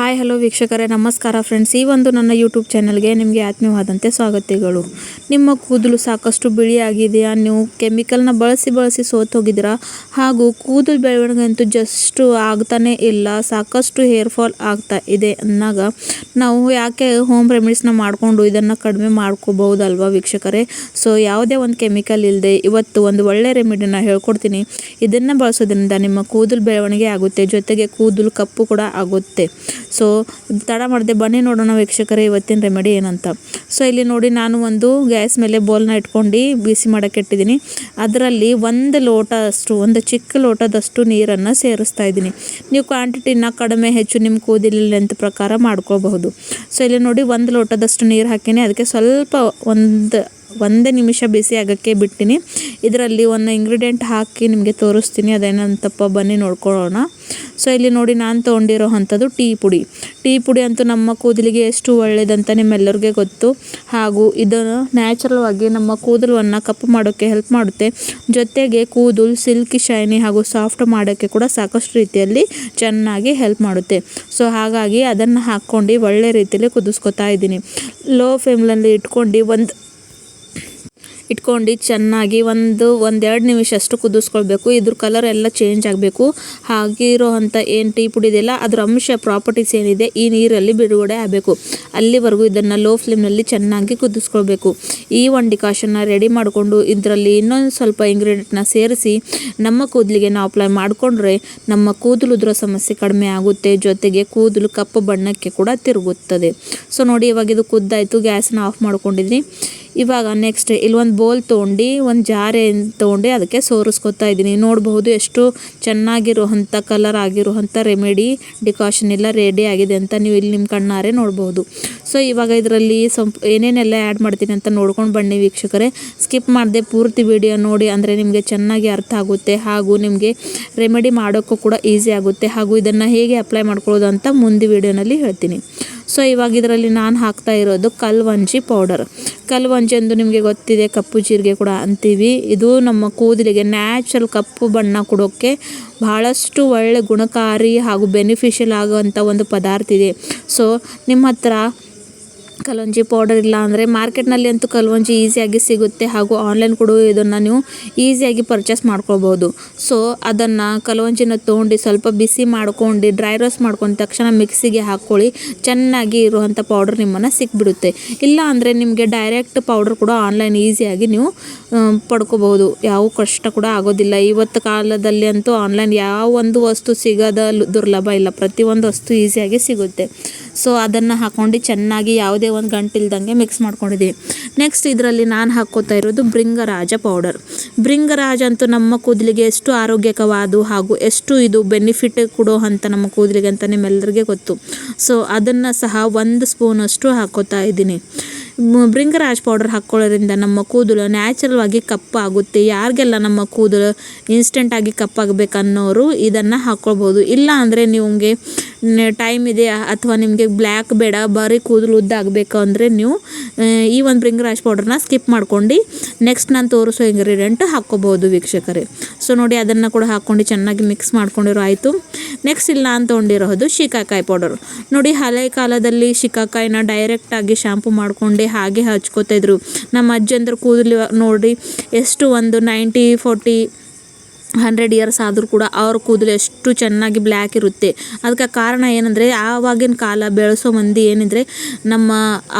Hi, hello ವೀಕ್ಷಕರೇ, ನಮಸ್ಕಾರ friends ಈ ಒಂದು ನನ್ನ ಯೂಟ್ಯೂಬ್ ಚಾನಲ್ಗೆ ನಿಮಗೆ ಆತ್ಮೀಯವಾದಂತೆ ಸ್ವಾಗತಗಳು. ನಿಮ್ಮ ಕೂದಲು ಸಾಕಷ್ಟು ಬಿಳಿಯಾಗಿದೆಯಾ? ನೀವು ಕೆಮಿಕಲ್ನ ಬಳಸಿ ಬಳಸಿ ಸೋತೋಗಿದ್ದೀರಾ ಹಾಗೂ ಕೂದಲು ಬೆಳವಣಿಗೆ ಅಂತೂ ಜಸ್ಟು ಆಗ್ತಾನೇ ಇಲ್ಲ. ಸಾಕಷ್ಟು ಹೇರ್ ಫಾಲ್ ಆಗ್ತಾ ಇದೆ ಅಂದಾಗ ನಾವು ಯಾಕೆ ಹೋಮ್ ರೆಮಿಡೀಸ್ನ ಮಾಡಿಕೊಂಡು ಇದನ್ನು ಕಡಿಮೆ ಮಾಡ್ಕೋಬಹುದಲ್ವಾ ವೀಕ್ಷಕರೇ? ಸೊ ಯಾವುದೇ ಒಂದು ಕೆಮಿಕಲ್ ಇಲ್ಲದೆ ಇವತ್ತು ಒಂದು ಒಳ್ಳೆ ರೆಮಿಡಿನ ಹೇಳ್ಕೊಡ್ತೀನಿ. ಇದನ್ನು ಬಳಸೋದ್ರಿಂದ ನಿಮ್ಮ ಕೂದಲು ಬೆಳವಣಿಗೆ ಆಗುತ್ತೆ. ಜೊತೆಗೆ ಕೂದಲು ಕಪ್ಪು ಕೂಡ ಆಗುತ್ತೆ. ಸೊ ತಡ ಮಾಡದೆ ಬನ್ನಿ ನೋಡೋಣ ವೀಕ್ಷಕರೇ ಇವತ್ತಿನ ರೆಮಿಡಿ ಏನಂತ. ಸೊ ಇಲ್ಲಿ ನೋಡಿ ನಾನು ಒಂದು ಗ್ಯಾಸ್ ಮೇಲೆ ಬೌಲ್ನ ಇಟ್ಕೊಂಡು ಬಿಸಿ ಮಾಡೋಕ್ಕೆ ಇಟ್ಟಿದ್ದೀನಿ. ಅದರಲ್ಲಿ ಒಂದು ಲೋಟ ಅಷ್ಟು ಒಂದು ಚಿಕ್ಕ ಲೋಟದಷ್ಟು ನೀರನ್ನು ಸೇರಿಸ್ತಾ ಇದ್ದೀನಿ. ನೀವು ಕ್ವಾಂಟಿಟಿನ ಕಡಿಮೆ ಹೆಚ್ಚು ನಿಮ್ಮ ಕೂದಲಿನ ಅಂತ ಪ್ರಕಾರ ಮಾಡ್ಕೋಬಹುದು. ಸೊ ಇಲ್ಲಿ ನೋಡಿ ಒಂದು ಲೋಟದಷ್ಟು ನೀರು ಹಾಕಿನಿ. ಅದಕ್ಕೆ ಸ್ವಲ್ಪ ಒಂದು ಒಂದೇ ನಿಮಿಷ ಬಿಸಿ ಆಗೋಕ್ಕೆ ಬಿಡ್ತೀನಿ ಇದರಲ್ಲಿ ಒಂದು ಇಂಗ್ರೀಡಿಯೆಂಟ್ ಹಾಕಿ ನಿಮಗೆ ತೋರಿಸ್ತೀನಿ ಅದೇನಂತಪ್ಪ ಬನ್ನಿ ನೋಡ್ಕೊಳ್ಳೋಣ. ಸೊ ಇಲ್ಲಿ ನೋಡಿ ನಾನು ತೊಗೊಂಡಿರೋ ಅಂಥದ್ದು ಟೀ ಪುಡಿ. ಟೀ ಪುಡಿ ಅಂತೂ ನಮ್ಮ ಕೂದಲಿಗೆ ಎಷ್ಟು ಒಳ್ಳೆಯದಂತ ನಿಮ್ಮೆಲ್ಲರಿಗೆ ಗೊತ್ತು. ಹಾಗೂ ಇದನ್ನು ನ್ಯಾಚುರಲ್ ಆಗಿ ನಮ್ಮ ಕೂದಲನ್ನು ಕಪ್ಪು ಮಾಡೋಕ್ಕೆ ಹೆಲ್ಪ್ ಮಾಡುತ್ತೆ. ಜೊತೆಗೆ ಕೂದಲು ಸಿಲ್ಕಿ ಶೈನಿ ಹಾಗೂ ಸಾಫ್ಟ್ ಮಾಡೋಕ್ಕೆ ಕೂಡ ಸಾಕಷ್ಟು ರೀತಿಯಲ್ಲಿ ಚೆನ್ನಾಗಿ ಹೆಲ್ಪ್ ಮಾಡುತ್ತೆ. ಸೊ ಹಾಗಾಗಿ ಅದನ್ನು ಹಾಕ್ಕೊಂಡು ಒಳ್ಳೆ ರೀತಿಯಲ್ಲಿ ಕುದಿಸ್ಕೊತಾ ಇದ್ದೀನಿ. ಲೋ ಫ್ಲೇಮ್ನಲ್ಲಿ ಇಟ್ಕೊಂಡು ಒಂದು ಇಟ್ಕೊಂಡು ಚೆನ್ನಾಗಿ ಒಂದು, ಒಂದೆರಡು ನಿಮಿಷ ಅಷ್ಟು ಕುದಿಸ್ಕೊಳ್ಬೇಕು. ಇದ್ರ ಕಲರ್ ಎಲ್ಲ ಚೇಂಜ್ ಆಗಬೇಕು. ಹಾಗಿರೋ ಅಂಥ ಏನು ಟೀ ಪುಡಿ ಇದೆಯಲ್ಲ, ಅದರ ಅಂಶ ಪ್ರಾಪರ್ಟೀಸ್ ಏನಿದೆ, ಈ ನೀರಲ್ಲಿ ಬಿಡುಗಡೆ ಆಗಬೇಕು. ಅಲ್ಲಿವರೆಗೂ ಇದನ್ನು ಲೋ ಫ್ಲೇಮ್ನಲ್ಲಿ ಚೆನ್ನಾಗಿ ಕುದಿಸ್ಕೊಳ್ಬೇಕು. ಈ ಒಂದು ರೆಡಿ ಮಾಡಿಕೊಂಡು ಇದರಲ್ಲಿ ಇನ್ನೊಂದು ಸ್ವಲ್ಪ ಇಂಗ್ರೀಡಿಯೆಂಟ್ನ ಸೇರಿಸಿ, ನಮ್ಮ ಕೂದಲಿಗೆ ನಾವು ಅಪ್ಲೈ ಮಾಡಿಕೊಂಡ್ರೆ ನಮ್ಮ ಕೂದಲು ಉದುರೋ ಸಮಸ್ಯೆ ಕಡಿಮೆ ಆಗುತ್ತೆ. ಜೊತೆಗೆ ಕೂದಲು ಕಪ್ಪು ಬಣ್ಣಕ್ಕೆ ಕೂಡ ತಿರುಗುತ್ತದೆ. ಸೊ ನೋಡಿ ಇವಾಗ ಇದು ಕುದ್ದಾಯಿತು, ಗ್ಯಾಸ್ನ ಆಫ್ ಮಾಡ್ಕೊಂಡಿದ್ದೀನಿ. ಇವಾಗ ನೆಕ್ಸ್ಟ್ ಇಲ್ಲಿ ಒಂದು ಬೋಲ್ ತೊಗೊಂಡು ಒಂದು ಜಾರೆ ತೊಗೊಂಡು ಅದಕ್ಕೆ ಸೋರಿಸ್ಕೊತಾ ಇದ್ದೀನಿ. ನೋಡಬಹುದು ಎಷ್ಟು ಚೆನ್ನಾಗಿರುವಂಥ ಕಲರ್ ಆಗಿರುವಂಥ ರೆಮಿಡಿ ಡಿಕಾಷನ್ ಎಲ್ಲ ರೆಡಿ ಆಗಿದೆ ಅಂತ ನೀವು ಇಲ್ಲಿ ನಿಮ್ಮ ಕಣ್ಣಾರೆ ನೋಡ್ಬೋದು ಸೊ ಇವಾಗ ಇದರಲ್ಲಿ ಸ್ವಲ್ಪ ಏನೇನೆಲ್ಲ ಆ್ಯಡ್ ಮಾಡ್ತೀನಿ ಅಂತ ನೋಡ್ಕೊಂಡು ಬನ್ನಿ ವೀಕ್ಷಕರೇ. ಸ್ಕಿಪ್ ಮಾಡದೆ ಪೂರ್ತಿ ವಿಡಿಯೋ ನೋಡಿ ಅಂದರೆ ನಿಮಗೆ ಚೆನ್ನಾಗಿ ಅರ್ಥ ಆಗುತ್ತೆ ಹಾಗೂ ನಿಮಗೆ ರೆಮಿಡಿ ಮಾಡೋಕ್ಕೂ ಕೂಡ ಈಸಿ ಆಗುತ್ತೆ ಹಾಗೂ ಇದನ್ನು ಹೇಗೆ ಅಪ್ಲೈ ಮಾಡ್ಕೊಳ್ಳೋದು ಅಂತ ಮುಂದೆ ವಿಡಿಯೋನಲ್ಲಿ ಹೇಳ್ತೀನಿ. ಸೊ ಇವಾಗ ಇದರಲ್ಲಿ ನಾನು ಹಾಕ್ತಾ ಇರೋದು ಕಲ್ವಂಜಿ ಪೌಡರ್ ಕಲ್ವಂಜಿ ಎಂದು ನಿಮಗೆ ಗೊತ್ತಿದೆ, ಕಪ್ಪು ಜೀರಿಗೆ ಕೂಡ ಅಂತೀವಿ. ಇದು ನಮ್ಮ ಕೂದಲಿಗೆ ನ್ಯಾಚುರಲ್ ಕಪ್ಪು ಬಣ್ಣ ಕೊಡೋಕ್ಕೆ ಬಹಳಷ್ಟು ಒಳ್ಳೆ ಗುಣಕಾರಿ ಹಾಗೂ ಬೆನಿಫಿಷಿಯಲ್ ಆಗುವಂಥ ಒಂದು ಪದಾರ್ಥ ಇದೆ. ಸೊ ನಿಮ್ಮ ಹತ್ರ ಕಲವಂಜಿ ಪೌಡರ್ ಇಲ್ಲ ಅಂದರೆ ಮಾರ್ಕೆಟ್ನಲ್ಲಿ ಅಂತೂ ಕಲವಂಜಿ ಈಸಿಯಾಗಿ ಸಿಗುತ್ತೆ ಹಾಗೂ ಆನ್ಲೈನ್ ಕೂಡ ಇದನ್ನು ನೀವು ಈಸಿಯಾಗಿ ಪರ್ಚೇಸ್ ಮಾಡ್ಕೊಳ್ಬೋದು. ಸೊ ಅದನ್ನು ಕಲವಂಜಿನ ತೊಗೊಂಡು ಸ್ವಲ್ಪ ಬಿಸಿ ಮಾಡ್ಕೊಂಡು ಡ್ರೈ ರೋಸ್ಟ್ ಮಾಡ್ಕೊಂಡ ತಕ್ಷಣ ಮಿಕ್ಸಿಗೆ ಹಾಕ್ಕೊಳ್ಳಿ. ಚೆನ್ನಾಗಿ ಇರುವಂಥ ಪೌಡರ್ ನಿಮ್ಮನ್ನು ಸಿಕ್ಬಿಡುತ್ತೆ. ಇಲ್ಲ ಅಂದರೆ ನಿಮಗೆ ಡೈರೆಕ್ಟ್ ಪೌಡರ್ ಕೂಡ ಆನ್ಲೈನ್ ಈಸಿಯಾಗಿ ನೀವು ಪಡ್ಕೋಬೋದು ಯಾವ ಕಷ್ಟ ಕೂಡ ಆಗೋದಿಲ್ಲ. ಇವತ್ತು ಕಾಲದಲ್ಲಿ ಅಂತೂ ಆನ್ಲೈನ್ ಯಾವ ಒಂದು ವಸ್ತು ಸಿಗೋದ ದುರ್ಲಭ ಇಲ್ಲ. ಪ್ರತಿಯೊಂದು ವಸ್ತು ಈಸಿಯಾಗಿ ಸಿಗುತ್ತೆ. ಸೊ ಅದನ್ನು ಹಾಕ್ಕೊಂಡು ಚೆನ್ನಾಗಿ ಯಾವುದೇ ಒಂದು ಗಂಟಿಲ್ದಂಗೆ ಮಿಕ್ಸ್ ಮಾಡ್ಕೊಂಡಿದ್ದೀನಿ ನೆಕ್ಸ್ಟ್ ಇದರಲ್ಲಿ ನಾನು ಹಾಕ್ಕೋತಾ ಇರೋದು ಭೃಂಗರಾಜ ಪೌಡರ್ ಬೃಂಗರಾಜ ಅಂತೂ ನಮ್ಮ ಕೂದಲಿಗೆ ಎಷ್ಟು ಆರೋಗ್ಯಕವಾದ ಹಾಗೂ ಎಷ್ಟು ಇದು ಬೆನಿಫಿಟ್ ಕೊಡೋ ಅಂತ ನಮ್ಮ ಕೂದಲಿಗೆ ಅಂತ ನಿಮ್ಮೆಲ್ಲರಿಗೆ ಗೊತ್ತು. ಸೊ ಅದನ್ನು ಸಹ ಒಂದು ಸ್ಪೂನಷ್ಟು ಹಾಕ್ಕೋತಾ ಇದ್ದೀನಿ. ಭೃಂಗರಾಜ್ ಪೌಡರ್ ಹಾಕ್ಕೊಳ್ಳೋದ್ರಿಂದ ನಮ್ಮ ಕೂದಲು ನ್ಯಾಚುರಲ್ ಆಗಿ ಕಪ್ಪಾಗುತ್ತೆ ಯಾರಿಗೆಲ್ಲ ನಮ್ಮ ಕೂದಲು ಇನ್ಸ್ಟೆಂಟಾಗಿ ಕಪ್ಪಾಗಬೇಕನ್ನೋರು ಇದನ್ನು ಹಾಕ್ಕೊಳ್ಬೋದು ಇಲ್ಲ ಅಂದರೆ ನಿಮಗೆ ಟೈಮ್ ಇದೆ, ಅಥವಾ ನಿಮಗೆ ಬ್ಲ್ಯಾಕ್ ಬೇಡ, ಬರೀ ಕೂದಲು ಉದ್ದ ಆಗಬೇಕು ಅಂದರೆ ನೀವು ಈ ಒಂದು ಭೃಂಗರಾಜ್ ಪೌಡ್ರನ್ನ ಸ್ಕಿಪ್ ಮಾಡ್ಕೊಂಡು ನೆಕ್ಸ್ಟ್ ನಾನು ತೋರಿಸೋ ಇಂಗ್ರೀಡಿಯೆಂಟ್ ಹಾಕ್ಕೋಬೋದು ವೀಕ್ಷಕರೇ. ಸೊ ನೋಡಿ ಅದನ್ನು ಕೂಡ ಹಾಕ್ಕೊಂಡು ಚೆನ್ನಾಗಿ ಮಿಕ್ಸ್ ಮಾಡ್ಕೊಂಡಿರೋ ಆಯಿತು. ನೆಕ್ಸ್ಟ್ ಇಲ್ಲ ಅಂತ ತೊಗೊಂಡಿರೋದು ಶಿಕಾಕಾಯಿ ಪೌಡರ್ ನೋಡಿ ಹಳೆ ಕಾಲದಲ್ಲಿ ಶಿಕಾಕಾಯಿನ ಡೈರೆಕ್ಟಾಗಿ ಶ್ಯಾಂಪು ಮಾಡ್ಕೊಂಡು ಹಾಗೆ ಹಚ್ಕೋತಾ ಇದ್ರು. ನಮ್ಮ ಅಜ್ಜಂದ್ರ ಕೂದಲು ನೋಡಿ ಎಷ್ಟು ಒಂದು ನೈಂಟಿ ಫೋರ್ಟಿ ಹಂಡ್ರೆಡ್ ಇಯರ್ಸ್ ಆದರೂ ಕೂಡ ಅವ್ರ ಕೂದಲು ಎಷ್ಟು ಚೆನ್ನಾಗಿ ಬ್ಲ್ಯಾಕ್ ಇರುತ್ತೆ. ಅದಕ್ಕೆ ಕಾರಣ ಏನಂದರೆ ಆವಾಗಿನ ಕಾಲ ಬೆಳೆಸೋ ಮಂದಿ ಏನಿದ್ರೆ ನಮ್ಮ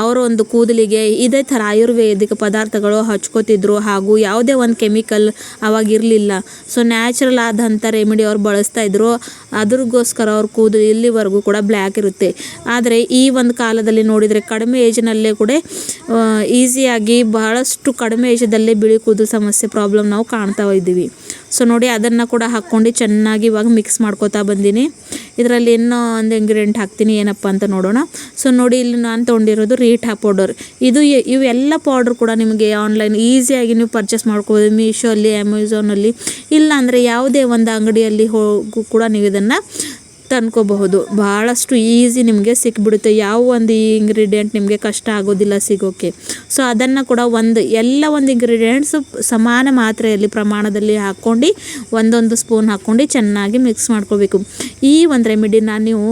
ಅವರ ಒಂದು ಕೂದಲಿಗೆ ಇದೇ ಥರ ಆಯುರ್ವೇದಿಕ ಪದಾರ್ಥಗಳು ಹಚ್ಕೋತಿದ್ರು ಹಾಗೂ ಯಾವುದೇ ಒಂದು ಕೆಮಿಕಲ್ ಅವಾಗಿರಲಿಲ್ಲ. ಸೊ ನ್ಯಾಚುರಲ್ ಆದಂಥ ರೆಮಿಡಿ ಅವ್ರು ಬಳಸ್ತಾ ಇದ್ರು. ಅದ್ರಗೋಸ್ಕರ ಅವ್ರ ಕೂದಲು ಇಲ್ಲಿವರೆಗೂ ಕೂಡ ಬ್ಲ್ಯಾಕ್ ಇರುತ್ತೆ. ಆದರೆ ಈ ಒಂದು ಕಾಲದಲ್ಲಿ ನೋಡಿದರೆ ಕಡಿಮೆ ಏಜ್ನಲ್ಲೇ ಕೂಡ ಈಸಿಯಾಗಿ ಬಹಳಷ್ಟು ಕಡಿಮೆ ಏಜದಲ್ಲೇ ಬಿಳಿ ಕೂದಲು ಸಮಸ್ಯೆ ಪ್ರಾಬ್ಲಮ್ ನಾವು ಕಾಣ್ತಾ ಇದ್ದೀವಿ. ಸೊ ನೋಡಿ, ಅದನ್ನು ಕೂಡ ಹಾಕ್ಕೊಂಡು ಚೆನ್ನಾಗಿ ಇವಾಗ ಮಿಕ್ಸ್ ಮಾಡ್ಕೋತಾ ಬಂದೀನಿ. ಇದರಲ್ಲಿ ಇನ್ನೂ ಒಂದು ಇಂಗ್ರೀಡಿಯೆಂಟ್ ಹಾಕ್ತೀನಿ, ಏನಪ್ಪ ಅಂತ ನೋಡೋಣ. ಸೊ ನೋಡಿ, ಇಲ್ಲಿ ನಾನು ತೊಗೊಂಡಿರೋದು ಹಾ ಪೌಡರ್ ಇದು ಇವೆಲ್ಲ ಪೌಡರ್ ಕೂಡ ನಿಮಗೆ ಆನ್ಲೈನ್ ಈಸಿಯಾಗಿ ನೀವು ಪರ್ಚೇಸ್ ಮಾಡ್ಕೋಬೋದು. ಮೀಶೋಲ್ಲಿ ಅಮೆಝಾನಲ್ಲಿ ಇಲ್ಲ ಅಂದರೆ ಯಾವುದೇ ಒಂದು ಅಂಗಡಿಯಲ್ಲಿ ಹೋಗು ಕೂಡ ನೀವು ಇದನ್ನು ತಂದ್ಕೋಬಹುದು ಭಾಳಷ್ಟು ಈಸಿ ನಿಮಗೆ ಸಿಕ್ಬಿಡುತ್ತೆ. ಯಾವ ಒಂದು ಇಂಗ್ರೀಡಿಯೆಂಟ್ ನಿಮಗೆ ಕಷ್ಟ ಆಗೋದಿಲ್ಲ ಸಿಗೋಕ್ಕೆ ಸೊ ಅದನ್ನು ಕೂಡ ಒಂದು, ಎಲ್ಲ ಒಂದು ಇಂಗ್ರೀಡಿಯೆಂಟ್ಸು ಸಮಾನ ಮಾತ್ರೆಯಲ್ಲಿ ಪ್ರಮಾಣದಲ್ಲಿ ಹಾಕ್ಕೊಂಡು, ಒಂದೊಂದು ಸ್ಪೂನ್ ಹಾಕ್ಕೊಂಡು ಚೆನ್ನಾಗಿ ಮಿಕ್ಸ್ ಮಾಡ್ಕೋಬೇಕು. ಈ ಒಂದು ರೆಮಿಡಿನ ನೀವು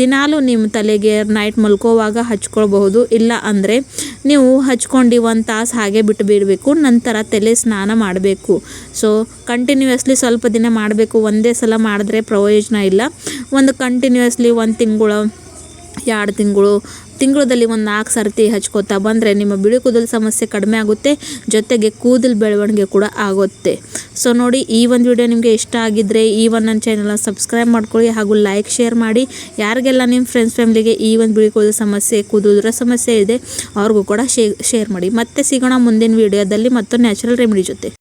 ದಿನಾಲೂ ನಿಮ್ಮ ತಲೆಗೆ ನೈಟ್ ಮಲ್ಕೋವಾಗ ಹಚ್ಕೊಳ್ಬಹುದು. ಇಲ್ಲ ಅಂದರೆ ನೀವು ಹಚ್ಕೊಂಡು ಒಂದು ತಾಸು ಹಾಗೆ ಬಿಟ್ಟು ಬಿಡಬೇಕು. ನಂತರ ತಲೆ ಸ್ನಾನ ಮಾಡಬೇಕು. ಸೊ ಕಂಟಿನ್ಯೂಯಸ್ಲಿ ಸ್ವಲ್ಪ ದಿನ ಮಾಡಬೇಕು. ಒಂದೇ ಸಲ ಮಾಡಿದ್ರೆ ಪ್ರಯೋಜನ ಇಲ್ಲ. ಒಂದು ಕಂಟಿನ್ಯೂಯಸ್ಲಿ ಒಂದು ತಿಂಗಳು, ಎರಡು ತಿಂಗಳು ತಿಂಗಳಲ್ಲಿ ಒಂದು ನಾಲ್ಕು ಸರ್ತಿ ಹಚ್ಕೋತಾ ಬಂದರೆ ನಿಮ್ಮ ಬಿಳಿ ಕೂದಲು ಸಮಸ್ಯೆ ಕಡಿಮೆ ಆಗುತ್ತೆ, ಜೊತೆಗೆ ಕೂದಲು ಬೆಳವಣಿಗೆ ಕೂಡ ಆಗುತ್ತೆ. ಸೊ ನೋಡಿ, ಈ ಒಂದು ವಿಡಿಯೋ ನಿಮಗೆ ಇಷ್ಟ ಆಗಿದ್ದರೆ ಈ ಒಂದು ನನ್ನ ಚಾನಲ್ನ ಸಬ್ಸ್ಕ್ರೈಬ್ ಮಾಡ್ಕೊಳ್ಳಿ ಹಾಗೂ ಲೈಕ್ ಶೇರ್ ಮಾಡಿ. ಯಾರಿಗೆಲ್ಲ ನಿಮ್ಮ ಫ್ರೆಂಡ್ಸ್ ಫ್ಯಾಮಿಲಿಗೆ ಈ ಒಂದು ಬಿಳಿ ಕೂದಲು ಸಮಸ್ಯೆ ಕೂದಲುದ್ರ ಸಮಸ್ಯೆ ಇದೆ, ಅವ್ರಿಗೂ ಕೂಡ ಶೇರ್ ಮಾಡಿ. ಮತ್ತೆ ಸಿಗೋಣ ಮುಂದಿನ ವಿಡಿಯೋದಲ್ಲಿ ಮತ್ತು ನ್ಯಾಚುರಲ್ ರೆಮಿಡಿ ಜೊತೆ.